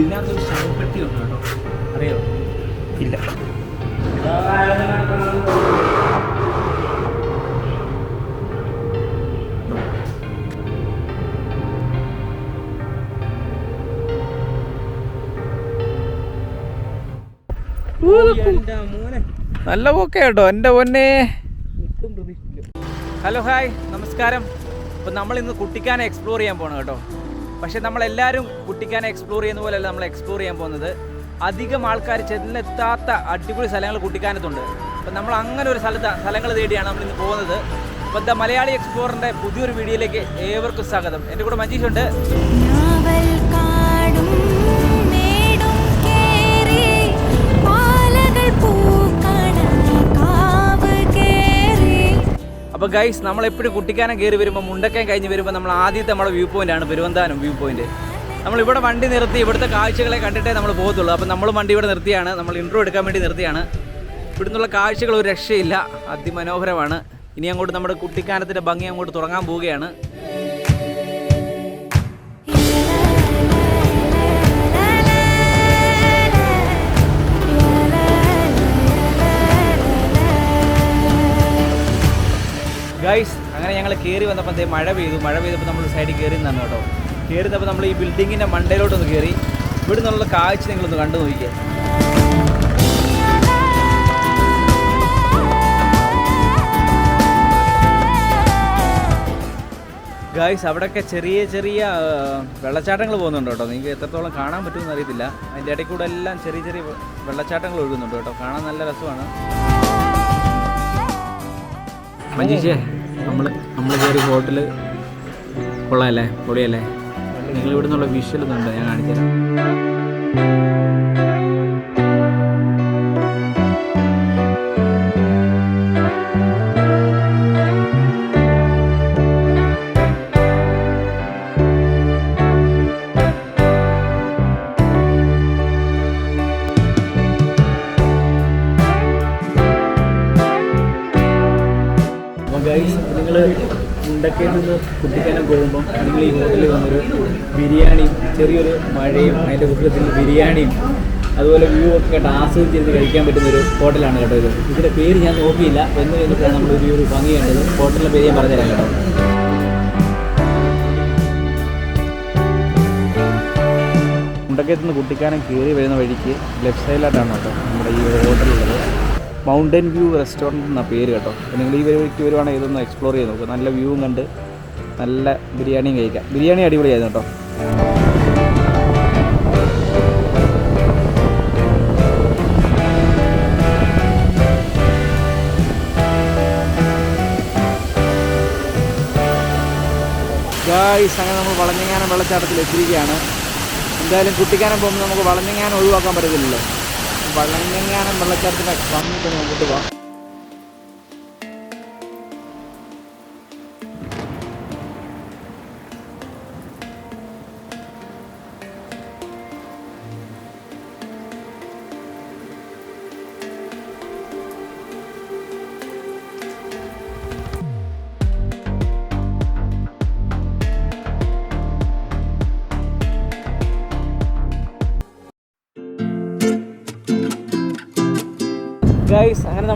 ഇതിനകത്തൊരു ശവപ്പെട്ടി ഉണ്ട് കേട്ടോ. അറിയോ? ഇല്ല. നല്ല പോക്കെ കേട്ടോ എന്റെ പൊന്നെ. Hello hi. നമസ്കാരം. അപ്പം നമ്മൾ ഇന്ന് കുട്ടിക്കാനെ എക്സ്പ്ലോർ ചെയ്യാൻ പോകണം കേട്ടോ. പക്ഷെ നമ്മളെല്ലാവരും കുട്ടിക്കാനെ എക്സ്പ്ലോർ ചെയ്യുന്ന പോലെയല്ല നമ്മൾ എക്സ്പ്ലോർ ചെയ്യാൻ പോകുന്നത്. അധികം ആൾക്കാർ ചെന്നെത്താത്ത അടിപൊളി സ്ഥലങ്ങൾ കുട്ടിക്കാനത്തുണ്ട്. അപ്പം നമ്മൾ അങ്ങനെ ഒരു സ്ഥലത്ത് സ്ഥലങ്ങൾ തേടിയാണ് നമ്മൾ ഇന്ന് പോകുന്നത്. അപ്പം ദ മലയാളി എക്സ്പ്ലോറിന്റെ പുതിയൊരു വീഡിയോയിലേക്ക് ഏവർക്കും സ്വാഗതം. എന്റെ കൂടെ മഞ്ജീഷ് ഉണ്ട് കാടും മേടും കേറി പാലകൾ പൂക്കണ അപ്പോൾ ഗൈസ് നമ്മൾ എപ്പോഴും കുട്ടിക്കാനം കയറി വരുമ്പോൾ മുണ്ടക്കയം കഴിഞ്ഞ് വരുമ്പോൾ നമ്മൾ ആദ്യത്തെ നമ്മുടെ വ്യൂ പോയിന്റ് ആണ് പെരുവന്താനം വ്യൂ പോയിന്റ് നമ്മൾ ഇവിടെ വണ്ടി നിർത്തി ഇവിടുത്തെ കാഴ്ചകളെ കണ്ടിട്ടേ നമ്മൾ പോകത്തുള്ളൂ. അപ്പോൾ നമ്മൾ വണ്ടി ഇവിടെ നിർത്തിയാണ്. നമ്മൾ ഇൻട്രോ എടുക്കാൻ വേണ്ടി നിർത്തിയാണ്. ഇവിടുന്നുള്ള കാഴ്ചകൾ ഒരു രക്ഷയില്ല. അതിമനോഹരമാണ്. ഇനി അങ്ങോട്ട് നമ്മുടെ കുട്ടിക്കാനത്തിന്റെ ഭംഗി അങ്ങോട്ട് തുടങ്ങാൻ പോവുകയാണ്. ഗൈസ് അങ്ങനെ ഞങ്ങൾ കയറി വന്നപ്പോൾ എന്തേ മഴ പെയ്തു. മഴ പെയ്തപ്പോൾ നമ്മൾ സൈഡിൽ കയറി നിന്നു കേട്ടോ. കയറുന്നപ്പോൾ നമ്മൾ ഈ ബിൽഡിങ്ങിന്റെ മണ്ടയിലോട്ടൊന്ന് കയറി ഇവിടെ നിന്നുള്ള കാഴ്ച നിങ്ങളൊന്ന് കണ്ടു നോക്കിയേ ഗായ്സ് അവിടെയൊക്കെ ചെറിയ ചെറിയ വെള്ളച്ചാട്ടങ്ങൾ പോകുന്നുണ്ട് കേട്ടോ. നിങ്ങൾക്ക് എത്രത്തോളം കാണാൻ പറ്റുമെന്ന് അറിയത്തില്ല. അതിന്റെ ഇടയ്ക്ക് കൂടെ എല്ലാം ചെറിയ ചെറിയ വെള്ളച്ചാട്ടങ്ങൾ ഒഴുകുന്നുണ്ട് കേട്ടോ. കാണാൻ നല്ല രസമാണ്. മഞ്ജീഷേ നമ്മൾ നമ്മൾ കയറി ഹോട്ടൽ കൊള്ളാമല്ലേ പൊളിയല്ലേ? നിങ്ങൾ ഇവിടെ നിന്നുള്ള വിഷ്വൽ ഇതുണ്ട് ഞാൻ കാണിച്ചുതരാം. അപ്പോൾ മഴയും അതിന്റെ കൂട്ടത്തിൽ ബിരിയാണിയും അതുപോലെ വ്യൂ ഒക്കെ കേട്ട് ആസ്വദിച്ചിരുന്ന് കഴിക്കാൻ പറ്റുന്ന ഒരു ഹോട്ടലാണ് കേട്ടോ ഇത്. ഇതിന്റെ പേര് ഞാൻ നോക്കിയില്ല. എന്ന് കഴിഞ്ഞിട്ടാണ് നമ്മൾ ഈ ഒരു ഭംഗി കണ്ടത്. ഹോട്ടലിന്റെ പേര് ഞാൻ പറഞ്ഞുതരാം കേട്ടോ. മുണ്ടക്കയത്ത് നിന്ന് കുട്ടിക്കാനം കയറി വരുന്ന വഴിക്ക് ലെഫ്റ്റ് സൈഡിലായിട്ടാണ് കേട്ടോ നമ്മുടെ ഈ ഹോട്ടലുള്ളത്. മൗണ്ടൻ വ്യൂ റെസ്റ്റോറന്റ് എന്നാണ് പേര് കേട്ടോ. നിങ്ങൾ ഈ വഴിക്ക് വരുവാണെങ്കിൽ ഇതൊന്ന് എക്സ്പ്ലോർ ചെയ്ത് നോക്കുക നല്ല വ്യൂവും കണ്ട് നല്ല ബിരിയാണിയും കഴിക്കാം. ബിരിയാണി അടിപൊളിയായിരുന്നു കേട്ടോ. ഗായ്സ് സ്ഥലം നമ്മൾ വളഞ്ഞങ്ങാനം വെള്ളച്ചാട്ടത്തിൽ എത്തിയിരിക്കുകയാണ്. എന്തായാലും കുട്ടിക്കാനം പോകുമ്പോൾ നമുക്ക് വളഞ്ഞങ്ങാനം ഒഴിവാക്കാൻ പറ്റത്തില്ലല്ലോ. വളഞ്ഞങ്ങാനം വെള്ളച്ചാട്ടത്തിന്റെ വന്നിട്ട് തന്നെ പോവാം. ഗൈസ്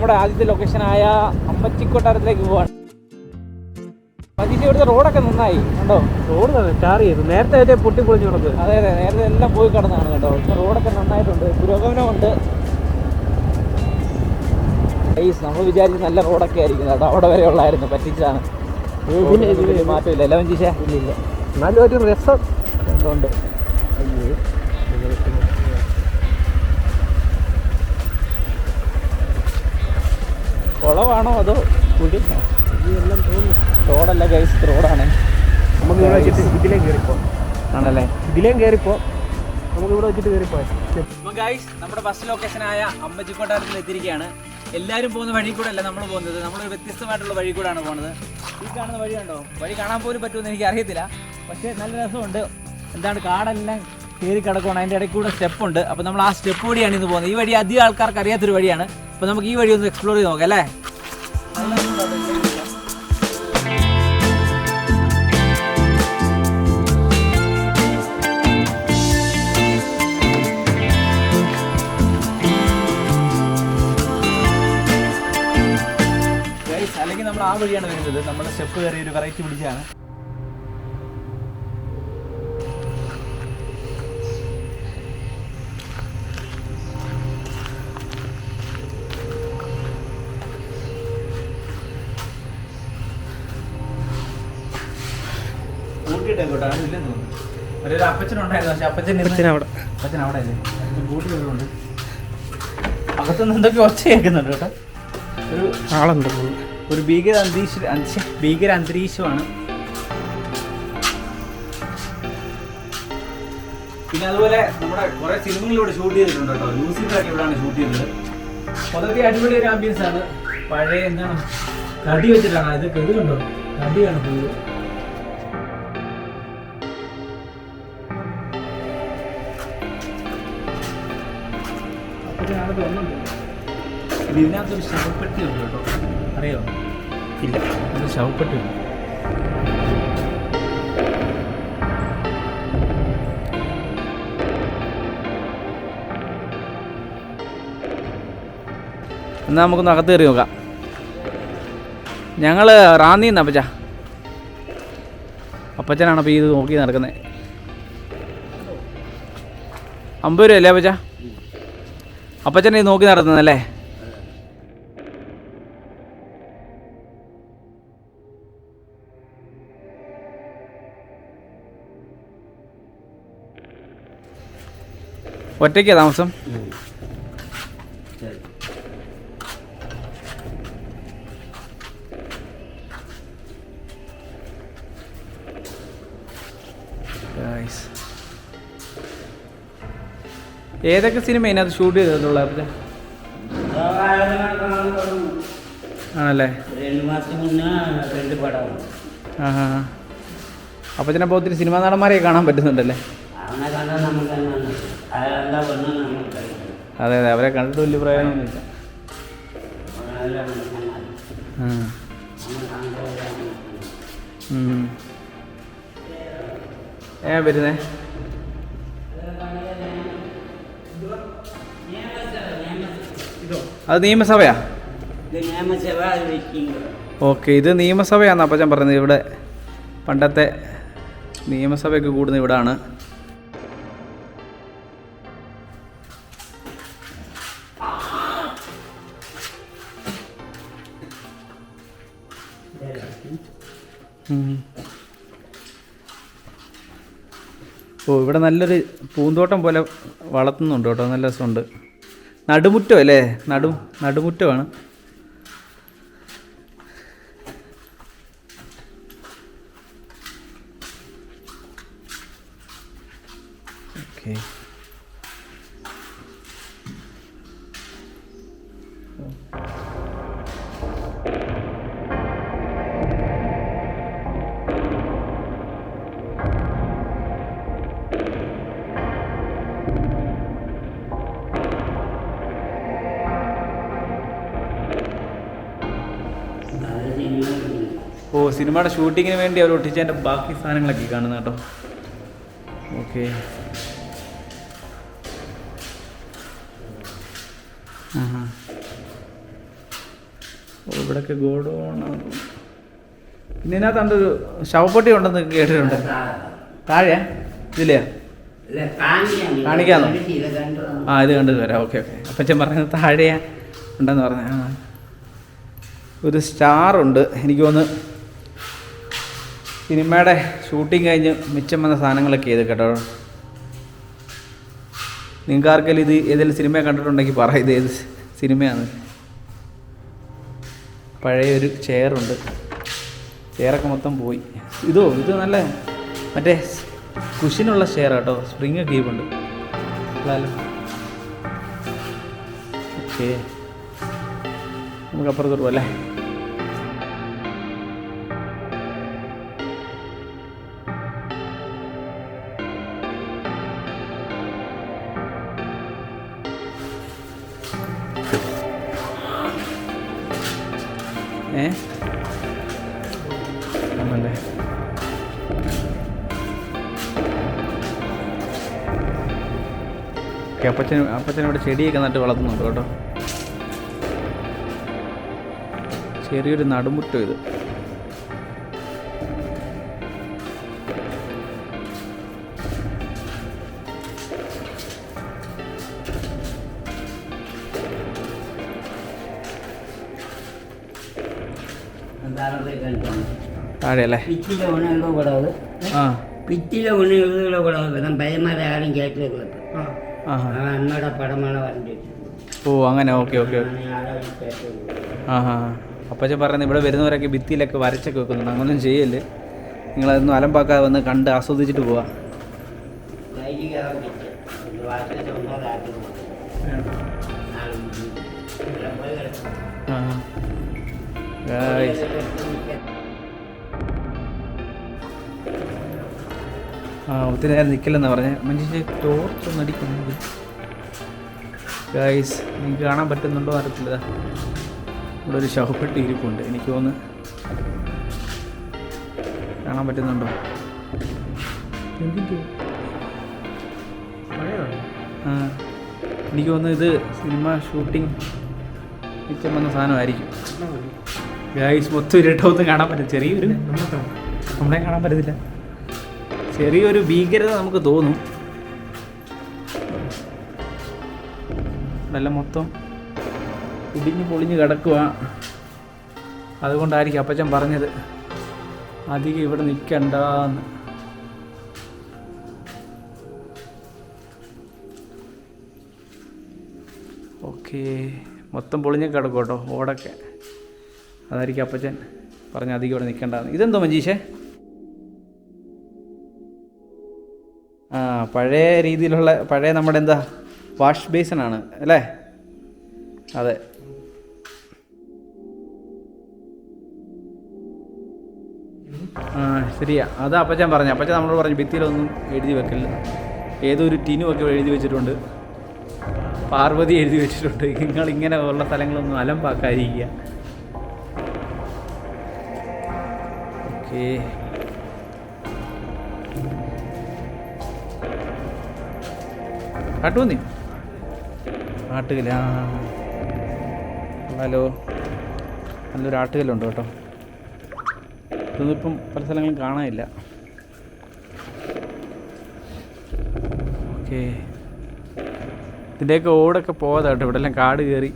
നമ്മുടെ ആദ്യത്തെ ലൊക്കേഷനായ അമ്മച്ചിക്കൊട്ടാരത്തിലേക്ക് പോവാണ്. മജീഷ് ഇവിടുത്തെ റോഡൊക്കെ നന്നായി കണ്ടോ? റോഡ് ടാർ ചെയ്തു നേരത്തെ പൊട്ടി പൊളിഞ്ഞു കിടക്ക് അതെ അതെ നേരത്തെ എല്ലാം പോയി കിടന്നാണ് കേട്ടോ. ഇപ്പൊ റോഡൊക്കെ നന്നായിട്ടുണ്ട് പുരോഗമനമുണ്ട്. നമ്മൾ വിചാരിച്ച നല്ല റോഡൊക്കെ ആയിരിക്കും കേട്ടോ. അവിടെ വരെ ഉള്ളായിരുന്നു പറ്റിച്ചാണ് മാറ്റമില്ല. അല്ല മഞ്ജീഷേ? ഇല്ല. എന്നാലും ഒരു രസം. എന്തുകൊണ്ട്? കുളമാണോ അതോ കുഴി റോഡല്ല ഗൈസ് റോഡാണ്. നമുക്ക് ഇവിടെ വെച്ചിട്ട് ഇതിലേം കയറിപ്പോ. ആണല്ലേ? ഇതിലേം കയറിപ്പോ. നമുക്ക് ഇവിടെ വെച്ചിട്ട് കയറിപ്പോ. ഗൈസ് നമ്മുടെ ബസ് ലൊക്കേഷനായ അമ്മച്ചിക്കൊട്ടാരത്തിൽ എത്തിയിരിക്കുകയാണ്. എല്ലാവരും പോകുന്ന വഴി കൂടെ അല്ല നമ്മൾ പോകുന്നത്. നമ്മൾ വ്യത്യസ്തമായിട്ടുള്ള വഴി കൂടെയാണ് പോകുന്നത്. ഈ കാണുന്ന വഴി കണ്ടോ? വഴി കാണാൻ പോലും പറ്റുമെന്ന് എനിക്ക് അറിയത്തില്ല. പക്ഷേ നല്ല രസമുണ്ട്. എന്താണ് കാടെല്ലാം കയറി കിടക്കുകയാണ് അതിന്റെ ഇടയ്ക്ക് കൂടെ സ്റ്റെപ്പ് ഉണ്ട്. അപ്പോൾ നമ്മൾ ആ സ്റ്റെപ്പ് വഴിയാണ് ഇന്ന് പോകുന്നത്. ഈ വഴി അധികം ആൾക്കാർക്ക് അറിയാത്തൊരു വഴിയാണ്. അപ്പോൾ നമുക്ക് ഈ വഴി ഒന്ന് എക്സ്പ്ലോർ ചെയ്ത് നോക്കാം അല്ലേ? അല്ലെങ്കിൽ നമ്മൾ ആ വഴിയാണ് വരുന്നത്. നമ്മൾ സ്റ്റെപ്പ് കയറി ഒരു വെറൈറ്റി പിടിച്ചാണ് കൂട്ടിയിട്ടേക്കോട്ടെ ഇല്ലെന്ന് തോന്നുന്നു. ഒരു അപ്പച്ചനുണ്ടായിരുന്നു പക്ഷെ അപ്പച്ചൻ അച്ഛനവിടെ അച്ഛൻ അവിടെ അല്ലേ? കൂട്ടി വരുന്നുണ്ട് അകത്തുനിന്ന് എന്തൊക്കെ ഒച്ച കേൾക്കുന്നുണ്ട് കേട്ടോ ഒരു ആളുണ്ട്. ഒരു ഭീകര അന്തരീക്ഷ ഭീകര അന്തരീക്ഷമാണ്. പിന്നെ അതുപോലെ നമ്മുടെ കുറെ സിനിമകളിലൂടെ ഷൂട്ട് ചെയ്തിട്ടുണ്ട് കേട്ടോ. ലൂസിഫറൊക്കെ ഇവിടെയാണ് ഷൂട്ട് ചെയ്തത്. മൊത്തത്തിൽ അടിപൊളി ഒരു ആംബിയൻസ് ആണ്. പഴയ എന്താണ്? കടി വെച്ചിട്ടാണ്. ഇത് കെടുകണ്ടോ കടിയാണ് ഫുള്ള് ഇതിനകത്തൊരു ശവപ്പെട്ടി ഉണ്ട് കേട്ടോ. അറിയോ? ഇല്ല ഒരു ശവപ്പെട്ടി ഉണ്ട്. എന്നാൽ നമുക്കൊന്ന് അകത്ത് കയറി നോക്കാം. ഞങ്ങൾ റാന്നിന്ന് അപ്പച്ച. അപ്പച്ചനാണ് അപ്പോൾ ഇത് നോക്കി നടക്കുന്നത് അമ്പത് രൂപ അല്ലേ അപ്പച്ച? അപ്പച്ചൻ ഇത് നോക്കി നടത്തുന്നല്ലേ ഒറ്റയ്ക്കാ താമസം? ഏതൊക്കെ സിനിമ അതിനകത്ത് ഷൂട്ട് ചെയ്തിട്ടുള്ള ആണല്ലേ? അപ്പൊ ചിലപ്പോ ഒത്തിരി സിനിമാ നടന്മാരെ കാണാൻ പറ്റുന്നുണ്ടല്ലേ? അതെ അതെ. അവരെ കണ്ടിട്ട് വലിയ പ്രയോജനമൊന്നുമില്ല. ഏ വരുന്നേ? അത് നിയമസഭയാ? ഓക്കെ ഇത് നിയമസഭയാന്ന് അപ്പം ഞാൻ പറയുന്നത് ഇവിടെ പണ്ടത്തെ നിയമസഭയൊക്കെ കൂടുന്ന ഇവിടാണ്. ഓ ഇവിടെ നല്ലൊരു പൂന്തോട്ടം പോലെ വളർത്തുന്നുണ്ട് കേട്ടോ. നല്ല രസമുണ്ട്. നടുമുറ്റം അല്ലേ? നടു നടുമുറ്റമാണ്. ഓ സിനിമയുടെ ഷൂട്ടിങ്ങിന് വേണ്ടി അവർ ഒട്ടിച്ചതിന്റെ ബാക്കി സാധനങ്ങളൊക്കെ കാണുന്ന കേട്ടോ. ഓക്കെ. ഇവിടൊക്കെ ഗോഡോണ് പിന്നെ ഇതിനകത്ത് എന്റെ ഒരു ശവപ്പെട്ടി ഉണ്ടെന്ന് കേട്ടിട്ടുണ്ട്. താഴെ? ഇതില്ലേ? കാണിക്കാന്നോ ആ ഇത് കണ്ടിട്ട് വരാം. Okay okay. അപ്പച്ചൻ പറഞ്ഞത് താഴെയാ ഉണ്ടെന്ന് പറഞ്ഞ. ഒരു സ്റ്റാറുണ്ട് എനിക്ക് തോന്നുന്നു സിനിമയുടെ ഷൂട്ടിംഗ് കഴിഞ്ഞ് മിച്ചം വന്ന സാധനങ്ങളൊക്കെ ചെയ്ത് കേട്ടോ? നിങ്ങൾക്ക് ആർക്കെങ്കിലും ഇത് ഏതെങ്കിലും സിനിമ കണ്ടിട്ടുണ്ടെങ്കിൽ പറ ഇത് ഏത് സിനിമയാണ്? പഴയ ഒരു ചെയറുണ്ട് ചെയറൊക്കെ മൊത്തം പോയി. ഇതോ ഇത് നല്ല മറ്റേ കുഷിനുള്ള ചെയർ കേട്ടോ. സ്പ്രിങ് ഒക്കെ ഉണ്ട് ഓക്കെ നമുക്ക് അപ്പുറത്തോട്ട് പോകാം അല്ലേ? ആണല്ലേ ഓക്കെ അപ്പച്ചൻ അപ്പച്ചൻ ഇവിടെ ചെടിയൊക്കെ നട്ട് വളർത്തുന്നുണ്ട് കേട്ടോ. ചെറിയൊരു നടുമുറ്റം ഇത്. താഴെ അല്ലേ പിച്ചില ഉണകളോ കൂടാതെ ആരും കേട്ടില്ല അമ്മയുടെ പടമാണ് ഓ അങ്ങനെ. ഓക്കെ ഓക്കെ ആ ഹാ അപ്പച്ച പറയുന്നത് ഇവിടെ വരുന്നവരൊക്കെ ഭിത്തിയിലൊക്കെ വരച്ചൊക്കെ വെക്കുന്നുണ്ട് അങ്ങനൊന്നും ചെയ്യല്ലേ? നിങ്ങളതൊന്നും അലമ്പാക്കാതെ വന്ന് കണ്ട് ആസ്വദിച്ചിട്ട് പോവാ. ആ. ഒത്തിരി നേരം നിൽക്കില്ലെന്ന് പറഞ്ഞ്. മനുഷ്യ ടോർച്ച് ഒന്ന് അടിക്കുന്നുണ്ട് ഗൈസ് എനിക്ക് കാണാൻ പറ്റുന്നുണ്ടോ അറിയത്തില്ല ഇവിടെ ഒരു ശവപ്പെട്ടി ഇരിപ്പുണ്ട്. എനിക്ക് തോന്നുന്നു കാണാൻ പറ്റുന്നുണ്ടോ? എനിക്ക് തോന്നുന്നു ഇത് സിനിമ ഷൂട്ടിംഗ് മിച്ചം വന്ന സാധനമായിരിക്കും. ഗൈസ് മൊത്തം ഇരട്ടൊന്നും കാണാൻ പറ്റും ചെറിയൊരു നമ്മളെ കാണാൻ പറ്റത്തില്ല. ചെറിയൊരു ഭീകരത നമുക്ക് തോന്നും. ഇതെല്ലാം മൊത്തം ഇടിഞ്ഞ് പൊളിഞ്ഞ് കിടക്കുക അതുകൊണ്ടായിരിക്കും അപ്പച്ചൻ പറഞ്ഞത് അധികം ഇവിടെ നിൽക്കണ്ടെന്ന്. ഓക്കേ. മൊത്തം പൊളിഞ്ഞ് കിടക്കും കേട്ടോ ഓടൊക്കെ. അതായിരിക്കും അപ്പച്ചൻ പറഞ്ഞ അധികം ഇവിടെ നിൽക്കണ്ടെന്ന്. ഇതെന്തോ മഞ്ജീഷേ? പഴയ രീതിയിലുള്ള പഴയ നമ്മുടെ എന്താ വാഷ് ബേസൺ ആണ് അല്ലേ? അതെ. ശരിയാ. അത് അപ്പച്ചൻ പറഞ്ഞു. അപ്പച്ചൻ നമ്മളോട് പറഞ്ഞു ഭിത്തിയിലൊന്നും എഴുതി വെക്കില്ല ഏതൊരു ടീനും ഒക്കെ എഴുതി വെച്ചിട്ടുണ്ട്. പാർവതി എഴുതി വെച്ചിട്ടുണ്ട്. നിങ്ങൾ ഇങ്ങനെ ഉള്ള സ്ഥലങ്ങളൊന്നും അലമ്പാക്കാതിരിക്കുക. ഓക്കേ. കാട്ടുപന്നി ആട്ടുകൽ ആ. ഹലോ. നല്ലൊരു ആട്ടുകല്ലുണ്ട് കേട്ടോ. ഇതൊന്നും ഇപ്പം പല സ്ഥലങ്ങളും കാണാനില്ല. ഓക്കെ. ഇതിന്റെയൊക്കെ ഓടൊക്കെ പോകാതെ കേട്ടോ. ഇവിടെ എല്ലാം കാട് കയറി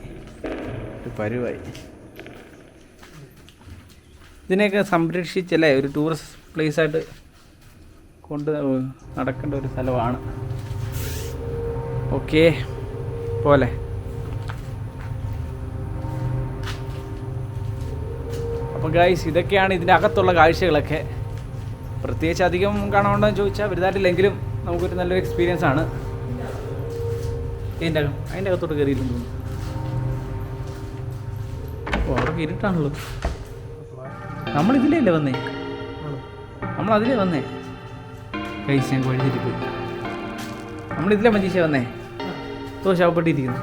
പരുവായി. ഇതിനെയൊക്കെ സംരക്ഷിച്ചല്ലേ? ഒരു ടൂറിസ്റ്റ് പ്ലേസായിട്ട് കൊണ്ട് നടക്കേണ്ട ഒരു സ്ഥലമാണ്. ഓക്കെ പോലെ അപ്പോൾ ഗൈസ് ഇതൊക്കെയാണ് ഇതിന്റെ അകത്തുള്ള കാഴ്ചകളൊക്കെ. പ്രത്യേകിച്ച് അധികം കാണാണ്ടോ ചോദിച്ചാൽ വലുതായിട്ടില്ലെങ്കിലും നമുക്കൊരു നല്ലൊരു എക്സ്പീരിയൻസ് ആണ്. അതിന്റെ അകം അതിന്റെ അകത്തോട്ട് കയറിയിട്ടുണ്ട് തോന്നുന്നു. ഓ അവിടെ ഇരുട്ടാണല്ലോ നമ്മൾ ഇതിലല്ലേ വന്നേ? നമ്മൾ അതിലേ വന്നേ? കൈസ് ഞാൻ പോയി. നമ്മൾ ഇതിലെ മജീഷ വന്നേ? ഓ ശവപ്പെട്ടിരിക്കുന്നു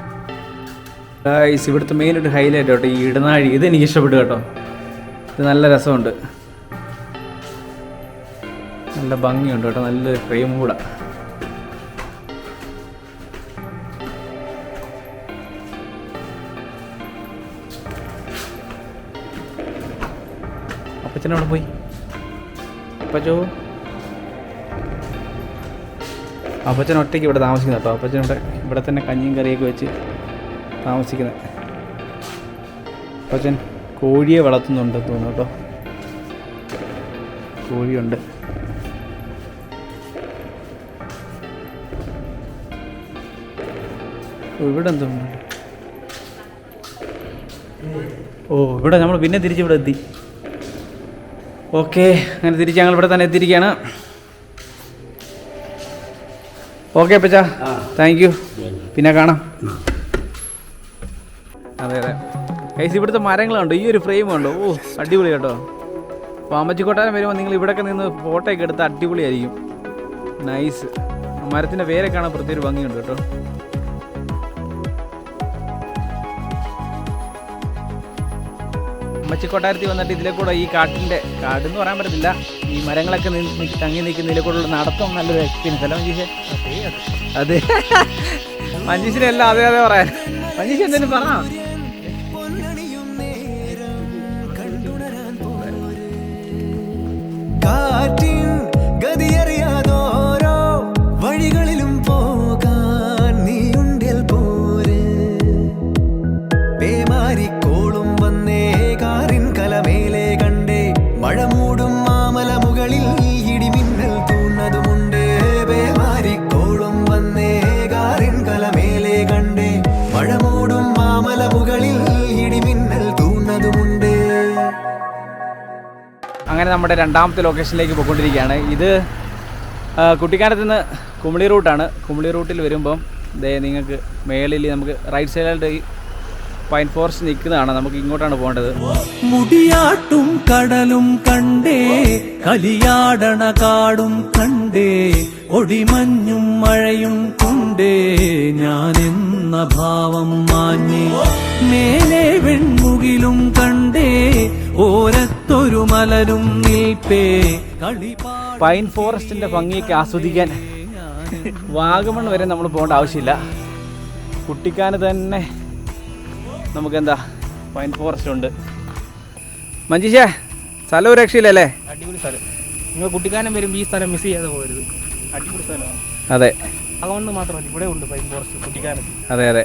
ഗൈസ് ഇവിടുത്തെ മെയിൻ ഒരു ഹൈലൈറ്റ് കേട്ടോ ഈ ഇടനാഴി. ഇത് എനിക്ക് ഇഷ്ടപ്പെട്ടു കേട്ടോ. ഇത് നല്ല രസമുണ്ട്. നല്ല ഭംഗിയുണ്ട് കേട്ടോ. നല്ലൊരു ഫ്രെയിം കൂടെ. അപ്പച്ചനവിടെ പോയി. അപ്പച്ചോ? അപ്പച്ചൻ ഒറ്റയ്ക്ക് ഇവിടെ താമസിക്കുന്നത് കേട്ടോ. അപ്പച്ചൻ ഇവിടെ ഇവിടെ തന്നെ കഞ്ഞിയും കറിയൊക്കെ വെച്ച് താമസിക്കുന്നത് അപ്പച്ചൻ കോഴിയെ വളർത്തുന്നുണ്ട് തോന്നുന്നു കേട്ടോ. കോഴിയുണ്ട്. ഇവിടെ എന്തുണ്ട് ഓ ഇവിടെ നമ്മൾ പിന്നെ തിരിച്ച് ഇവിടെ എത്തി. ഓക്കെ അങ്ങനെ തിരിച്ച് ഞങ്ങൾ ഇവിടെ തന്നെ എത്തിയിരിക്കുകയാണ്. ഓക്കെ അപ്പച്ചാ. താങ്ക് യു പിന്നെ കാണാം. അതെ അതെ. കൈസ് ഇവിടുത്തെ മരങ്ങളുണ്ട്. ഈ ഒരു ഫ്രെയിം ഉണ്ട്. ഓ അടിപൊളി കേട്ടോ. അപ്പോൾ കൊട്ടാരം വരുമ്പോൾ നിങ്ങൾ ഇവിടെയൊക്കെ നിന്ന് ഫോട്ടോ ഒക്കെ എടുത്ത് അടിപൊളിയായിരിക്കും. നൈസ് മരത്തിന്റെ വേരെ കാണാൻ പ്രത്യേക ഭംഗിയുണ്ട് കേട്ടോ. അമ്മച്ചിക്കൊട്ടാരത്തിൽ വന്നിട്ട് ഇതിലെ കൂടെ ഈ കാട്ടിന്റെ കാടെന്ന് പറയാൻ പറ്റത്തില്ല. ഈ മരങ്ങളൊക്കെ തങ്ങി നിൽക്കുന്ന കൂടെയുള്ള നടത്തം നല്ലൊരു എക്സ്പീരിയൻസ് അല്ല മഞ്ജീഷ്? അതെ മഞ്ജീഷിനെ എല്ലാം അതെ അതെ പറയാൻ. മഞ്ജീഷ് എന്തെങ്കിലും പറഞ്ഞോ? കാറ്റി രണ്ടാമത്തെ ലൊക്കേഷനിലേക്ക് പോയിക്കൊണ്ടിരിക്കുകയാണ്. ഇത് കുട്ടിക്കാനത്ത് നിന്ന് കുമിളി റൂട്ടാണ് കുമിളി റൂട്ടിൽ വരുമ്പം ദേ നിങ്ങൾക്ക് മേളിൽ നമുക്ക് റൈറ്റ് സൈഡിലായിട്ട് പൈൻ ഫോറസ്റ്റ് നിൽക്കുന്നതാണ്. നമുക്ക് ഇങ്ങോട്ടാണ് പോകേണ്ടത്. മുടിയാട്ടും കടലും കണ്ടേ കലിയാടണ കാടും കണ്ടേ ഒടിമഞ്ഞും മഴയും കൊണ്ടേ എന്ന ഭാവം മാഞ്ഞേ മേലെ വെൺമുകിലും കണ്ടേ ഓരത്തൊരു മലരും നിൽപ്പേ. പൈൻ ഫോറസ്റ്റിന്റെ ഭംഗിയൊക്കെ ആസ്വദിക്കാൻ വാഗമൺ വരെ നമ്മൾ പോകേണ്ട ആവശ്യമില്ല. കുട്ടിക്കാന് തന്നെ നമുക്ക് എന്താ പൈൻ ഫോറസ്റ്റ് ഉണ്ട്. മഞ്ജീഷേ സ്ഥലം ഒരു രക്ഷയില്ലല്ലേ അടിപൊളി സ്ഥലം. നിങ്ങൾ കുട്ടിക്കാനം വരുമ്പോൾ ഈ സ്ഥലം മിസ് ചെയ്യാതെ പോകരുത്. അടിപൊളി സ്ഥലമാണ് അതെ. അതുകൊണ്ട് മാത്രമല്ല ഇവിടെ ഉണ്ട് പൈൻ ഫോറസ്റ്റ് കുട്ടിക്കാനത്ത് അതെ അതെ.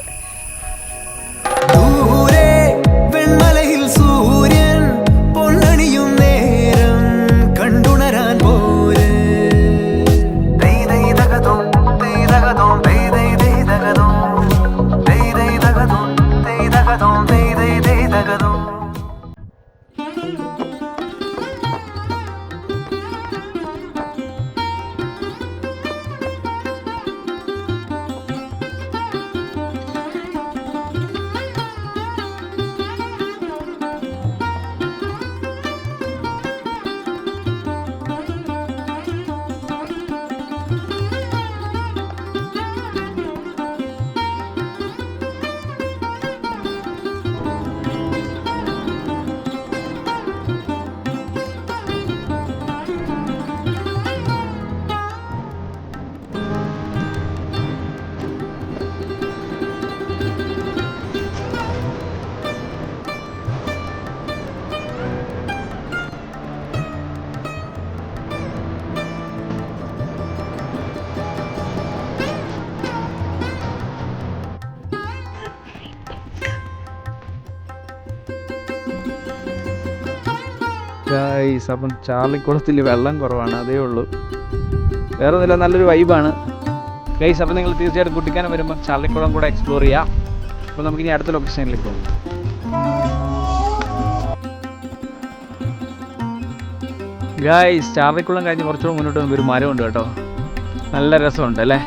ഗൈസ് അപ്പം ചാർലിക്കുളത്തിൽ വെള്ളം കുറവാണ് അതേ ഉള്ളൂ. വേറെ ഒന്നുമില്ല നല്ലൊരു വൈബാണ് ഗൈസ് അപ്പം നിങ്ങൾ തീർച്ചയായിട്ടും കുട്ടിക്കാനം വരുമ്പോൾ ചാർലിക്കുളം കൂടെ എക്സ്പ്ലോർ ചെയ്യാം. അപ്പോൾ നമുക്കിനി അടുത്ത ലൊക്കേഷനിലേക്ക് പോകും. ഗൈസ് ചാർലിക്കുളം കഴിഞ്ഞ് കുറച്ചുകൂടെ മുന്നോട്ട് ഒരു മരമുണ്ട് കേട്ടോ. നല്ല രസമുണ്ട് അല്ലേ?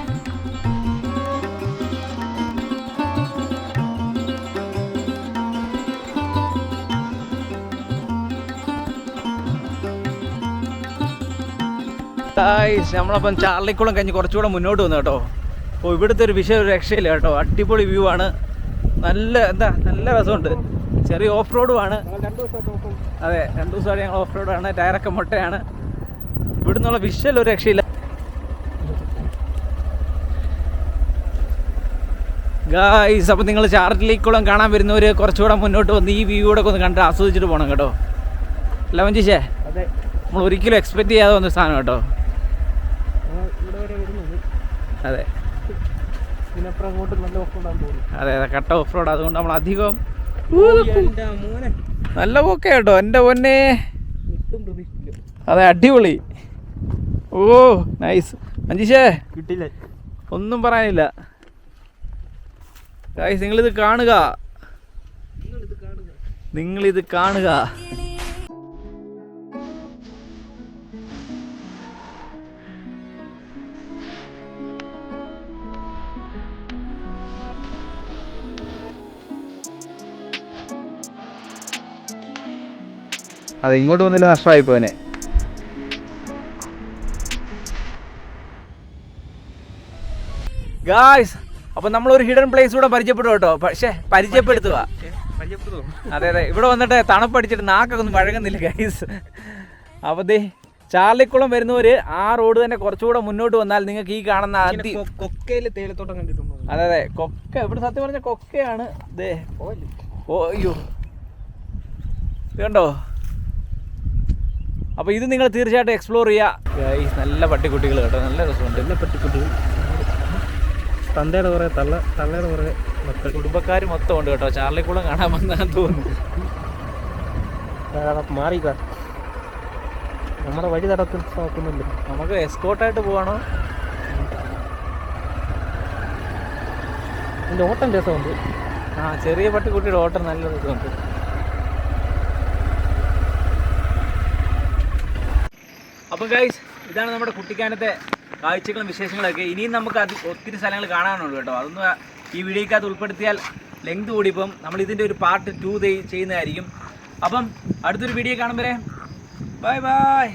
ഗായ്സ് നമ്മളപ്പം ചാർലിക്കുളം കഴിഞ്ഞ് കുറച്ചുകൂടെ മുന്നോട്ട് വന്നു കേട്ടോ. അപ്പോൾ ഇവിടുത്തെ ഒരു വിഷയം ഒരു രക്ഷയില്ല കേട്ടോ. അടിപൊളി വ്യൂ ആണ്. നല്ല എന്താ നല്ല രസമുണ്ട്. ചെറിയ ഓഫ് റോഡുമാണ് അതെ രണ്ട് ദിവസമായിട്ട് ഞങ്ങൾ ഓഫ് റോഡാണ് ടയറൊക്കെ മുട്ടയാണ്. ഇവിടെ നിന്നുള്ള വിഷ്വൽ ഒരു രക്ഷയില്ല. ഗായ്സ് അപ്പം നിങ്ങൾ ചാർലിക്കുളം കാണാൻ വരുന്നവർ കുറച്ചുകൂടെ മുന്നോട്ട് വന്ന് ഈ വ്യൂ കൂടെ ഒന്ന് കണ്ട് ആസ്വദിച്ചിട്ട് പോകണം കേട്ടോ. അല്ല മഞ്ചീഷേ നമ്മൾ ഒരിക്കലും എക്സ്പെക്ട് ചെയ്യാതെ വന്ന സാധനം കേട്ടോ ഞങ്ങൾ ഇവിടെ വരെ വരുന്നത് അതെ. അതെ അതെ കട്ട ഓഫ് റോഡ് അതുകൊണ്ട് നമ്മൾ അധികം നല്ല പോക്കെ കേട്ടോ എന്റെ പൊന്നെ. അതെ അടിപൊളി. ഓ നൈസ് മഞ്ജീഷേ കിട്ടില്ല ഒന്നും പറയാനില്ല. ഗായ്സ് നിങ്ങളിത് കാണുക. നിങ്ങളിത് കാണുക. അതെ ഇങ്ങോട്ട് വന്നില്ല നഷ്ടമായി പോനെ ഗായ്സ് അപ്പൊ നമ്മൾ ഒരു ഹിഡൻ പ്ലേസ് കൂടെ പരിചയപ്പെടും കേട്ടോ. പക്ഷേ പരിചയപ്പെടുത്തുക. പരിചയപ്പെടുത്തോ അതെ അതെ. ഇവിടെ വന്നിട്ട് തണുപ്പടിച്ചിട്ട് നാക്കൊക്കെ ഒന്നും വഴങ്ങുന്നില്ല ഗൈസ് അപ്പൊ ദേ ചാർലിക്കുളം വരുന്നവര് ആ റോഡ് തന്നെ കുറച്ചുകൂടെ മുന്നോട്ട് വന്നാൽ നിങ്ങൾക്ക് ഈ കാണുന്ന അതി കൊക്കയിലെ തേയിലത്തോട്ടം കണ്ടിട്ടുണ്ടോ? അതെ അതെ. കൊക്ക ഇവിടെ സത്യം പറഞ്ഞ കൊക്കയാണ്. ദേ. ഓ അയ്യോ. കണ്ടോ? അപ്പോൾ ഇത് നിങ്ങൾ തീർച്ചയായിട്ടും എക്സ്പ്ലോർ ചെയ്യുക ഈ നല്ല പട്ടിക്കുട്ടികൾ കേട്ടോ. നല്ല രസമുണ്ട്. നല്ല പട്ടിക്കുട്ടികൾ തന്തയുടെ കുറേ തള്ള തള്ളയുടെ കുറേ മക്കൾ. കുടുംബക്കാർ മൊത്തം ഉണ്ട് കേട്ടോ. ചാർലിക്കുളം കാണാൻ വന്നാന്ന് തോന്നുന്നു. മാറി മാറിക്ക നമ്മുടെ വഴി തടത്തിൽ നോക്കുന്നില്ല. നമുക്ക് എസ്കോട്ടായിട്ട് പോവാണോ? ഇതിന്റെ ഓട്ടം രസമുണ്ട്. ആ ചെറിയ പട്ടിക്കുട്ടിയുടെ ഓട്ടം നല്ല രസമുണ്ട്. അപ്പം ഗൈസ് ഇതാണ് നമ്മുടെ കുട്ടിക്കാനത്തെ കാഴ്ചകളും വിശേഷങ്ങളൊക്കെ. ഇനിയും നമുക്ക് അത് ഒത്തിരി സ്ഥലങ്ങൾ കാണാനുണ്ട് കേട്ടോ. അതൊന്നും ഈ വീഡിയോക്കകത്ത് ഉൾപ്പെടുത്തിയാൽ ലെങ്ത് കൂടിപ്പം നമ്മൾ ഇതിന്റെ ഒരു പാർട്ട് ടു ചെയ്യുന്നതായിരിക്കും. അപ്പം അടുത്തൊരു വീഡിയോ കാണുമ്പോൾ ബൈ ബൈ